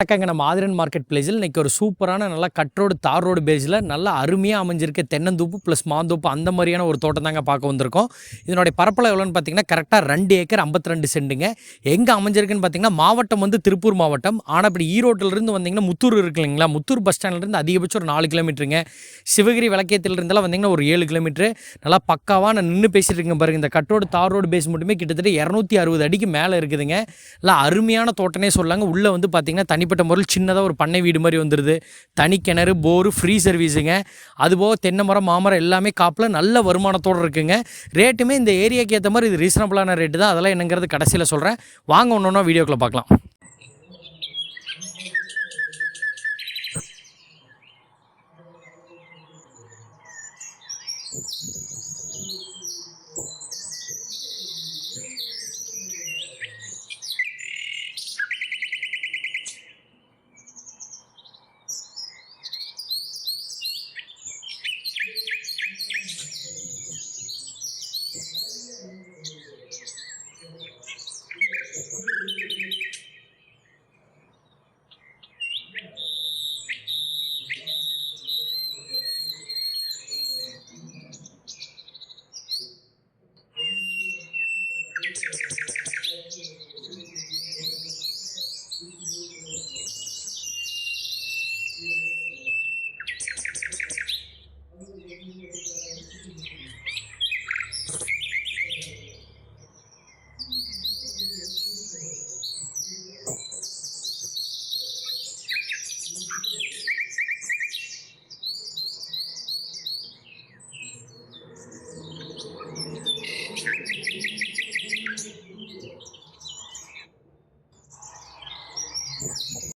வணக்கங்க. நம்ம ஆதிரன் மார்க்கெட் பிளேஸில் இன்றைக்கி ஒரு சூப்பரான நல்லா கட் ரோடு தார் ரோடு பேஸில் நல்லா அருமையாக அமைஞ்சிருக்க தென்னந்தோப்பு ப்ளஸ் மாந்தோப்பு அந்த மாதிரியான ஒரு தோட்டம் தாங்க பார்க்க வந்திருக்கோம். இதனுடைய பரப்பளவு எவ்வளோன்னு பார்த்தீங்கன்னா கரெக்டாக ரெண்டு ஏக்கர் ஐம்பத்தி ரெண்டு செண்டுங்க எங்கே அமைஞ்சிருக்குன்னு பார்த்தீங்கன்னா மாவட்டம் வந்து திருப்பூர் மாவட்டம். ஆனால் இப்படி ஈரோட்டிலிருந்து வந்தீங்கன்னா முத்தூர் இருக்கு இல்லைங்களா? முத்தூர் பஸ் ஸ்டாண்ட்லேருந்து அதிகபட்சம் ஒரு நாலு கிலோமீட்டருங்க சிவகிரி விளக்கேத்திலிருந்தெல்லாம் வந்தீங்கன்னா ஒரு ஏழு கிலோமீட்டர் நல்லா பக்காவாக நான் நின்று பேசிட்டு இருக்கேன் பாருங்க. இந்த கட் ரோடு தார் ரோடு பேஸ் மட்டுமே கிட்டத்தட்ட இரநூத்தி அறுபது அடிக்கு மேலே இருக்குதுங்க. நல்லா அருமையான தோட்டனே சொல்லாங்க உள்ளே வந்து பார்த்தீங்கன்னா தனி தனிப்பட்ட முறையில் சின்னதாக ஒரு பண்ணை வீடு மாதிரி வந்துடுது தனி கிணறு போரு ஃப்ரீ சர்வீஸுங்க அதுபோக தென்னை மரம் மாமரம் எல்லாமே காப்பில் நல்ல வருமானத்தோடு இருக்குங்க. ரேட்டுமே இந்த ஏரியாவுக்கு ஏற்ற மாதிரி இது ரீசனபிளான ரேட்டு தான். அதெல்லாம் என்னங்கிறது கடைசியில் சொல்கிறேன் வாங்க ஒன்று ஒன்றா வீடியோக்குள்ளே பார்க்கலாம்.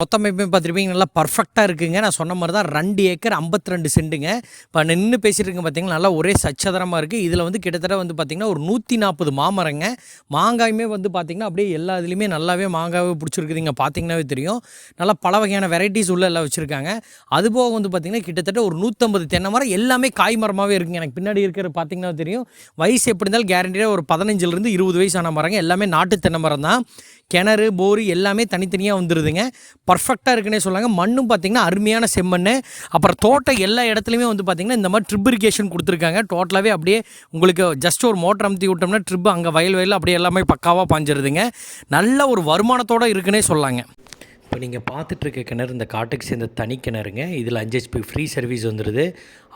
மொத்தம் பார்த்துருப்பீங்க. நல்லா பர்ஃபெக்டாக இருக்குங்க. நான் சொன்ன மாதிரி தான் ரெண்டு ஏக்கர் 52 ரெண்டு சென்ட்டுங்க இப்போ நின்று பேசிட்டு இருக்கேன் பார்த்தீங்கன்னா நல்லா ஒரே சச்சதரமாக இருக்குது இதில் வந்து கிட்டத்தட்ட வந்து பார்த்திங்கன்னா ஒரு நூற்றி நாற்பது மாமரங்க. மாங்காயுமே வந்து பார்த்திங்கன்னா அப்படியே எல்லா இதுலேயுமே நல்லாவே மாங்காவே பிடிச்சிருக்குதுங்க. பார்த்தீங்கன்னாவே தெரியும். நல்லா பல வகையான வெரைட்டிஸ் உள்ள எல்லாம் வச்சுருக்காங்க. அதுபோக வந்து பார்த்திங்கன்னா கிட்டத்தட்ட ஒரு நூற்றம்பது தென்னை மரம் எல்லாமே காய் மரமாகவே இருக்குங்க. எனக்கு பின்னாடி இருக்கிற பார்த்தீங்கன்னா தெரியும். வயசு எப்படி இருந்தாலும் கேரண்டியாக ஒரு பதினஞ்சுலேருந்து இருபது வயசான மரங்க. எல்லாமே நாட்டு தென்னை மரம் தான் கிணறு போரு எல்லாமே தனித்தனியாக வந்துடுதுங்க பர்ஃபெக்டாக இருக்குன்னே சொல்லாங்க. மண்ணும் பார்த்திங்கன்னா அருமையான செம்மண் அப்புறம் தோட்டம் எல்லா இடத்துலையுமே வந்து பார்த்திங்கன்னா இந்த மாதிரி ட்ரிப் இரிகேஷன் கொடுத்துருக்காங்க. டோட்டலாகவே அப்படியே உங்களுக்கு ஜஸ்ட் ஒரு மோட்டர் அமுத்தி விட்டோம்னா ட்ரிப் அங்கே வயல் வயலில் அப்படியே எல்லாமே பக்காவாக பாஞ்சிருதுங்க. நல்ல ஒரு வருமானத்தோடு இருக்குன்னே சொல்லாங்க. இப்போ நீங்கள் பார்த்துட்ருக்க கிணறு இந்த காட்டுக்கு சேர்ந்த தனி கிணறுங்க. இதில் அஞ்சு ஹெச்பி ஃப்ரீ சர்வீஸ் வந்துடுது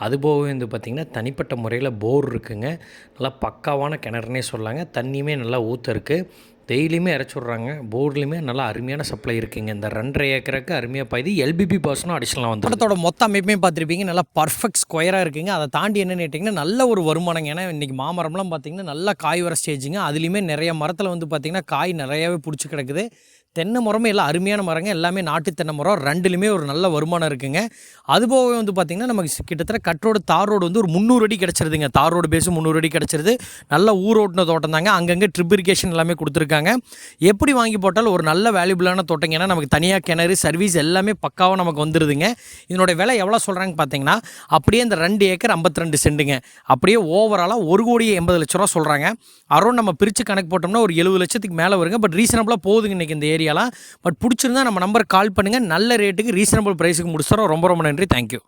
அதுபோக வந்து பார்த்திங்கன்னா தனிப்பட்ட முறையில் போர் இருக்குங்க. நல்லா பக்காவான கிணறுனே சொல்லாங்க. தண்ணியுமே நல்லா ஊற்ற இருக்குது டெய்லியுமே இறச்சி விட்றாங்க. போர்ட்லேயுமே நல்லா அருமையான சப்ளை இருக்குங்க. இந்த ரெண்டரை ஏக்கருக்கு அருமையாக பாய்து. எல்பிபி பர்சனும் அடிஷனலாக வந்து படத்தோட மொத்த அமைப்பையும் பார்த்துருப்பீங்க. நல்லா பர்ஃபெக்ட் ஸ்கொயராக இருக்குங்க. அதை தாண்டி என்னன்னு கேட்டிங்கன்னா நல்ல ஒரு வருமானங்க. ஏன்னா இன்றைக்கி மாமரம்லாம் பார்த்திங்கன்னா நல்லா காய் வர ஸ்டேஜுங்க அதுலேயுமே நிறைய மரத்தில் வந்து பார்த்திங்கன்னா காய் நிறையாவே பிடிச்சி கிடக்குது. தென்னை மரமே எல்லாம் அருமையான மரங்க. எல்லாமே நாட்டு தென்னை மரம். ரெண்டுலையுமே ஒரு நல்ல வருமானம் இருக்குங்க. அதுபோக வந்து பார்த்திங்கன்னா நமக்கு கிட்டத்தட்ட கட் தார் ரோடு வந்து ஒரு முந்நூறு அடி கிடச்சிருதுங்க. தார் ரோடு பேஸும் முந்நூறு அடி கிடச்சிருது. நல்ல ஊரோட்டின தோட்டம் தாங்க. அங்கங்கே ட்ரிப் இரிகேஷன் எல்லாமே கொடுத்துருக்காங்க. எப்படி வாங்கி போட்டாலும் ஒரு நல்ல வேல்யூபிளான தோட்டம் ஏன்னா நமக்கு தனியாக கிணறு சர்வீஸ் எல்லாமே பக்காவாக நமக்கு வந்துடுதுங்க இதனுடைய விலை எவ்வளோ சொல்கிறாங்க பார்த்தீங்கன்னா அப்படியே இந்த ரெண்டு ஏக்கர் 52 ரெண்டு சென்ட்டுங்க அப்படியே ஓவராலாக ஒரு கோடி எண்பது லட்ச ரூபா சொல்கிறாங்க அரௌண்ட் நம்ம பிரித்து கணக்கு போட்டோம்னா ஒரு எழுபது லட்சத்துக்கு மேலே வருங்க. பட் ரீசனபிளாக போகுதுங்க இன்றைக்கி இந்த ஏரியா ஏரியாலாம் பட் பிடிச்சிருந்தா நம்ம நம்பர் கால் பண்ணுங்கள் நல்ல ரேட்டுக்கு ரீசனபிள் ப்ரைஸுக்கு முடிச்சுறோம் ரொம்ப ரொம்ப நன்றி. தேங்க்யூ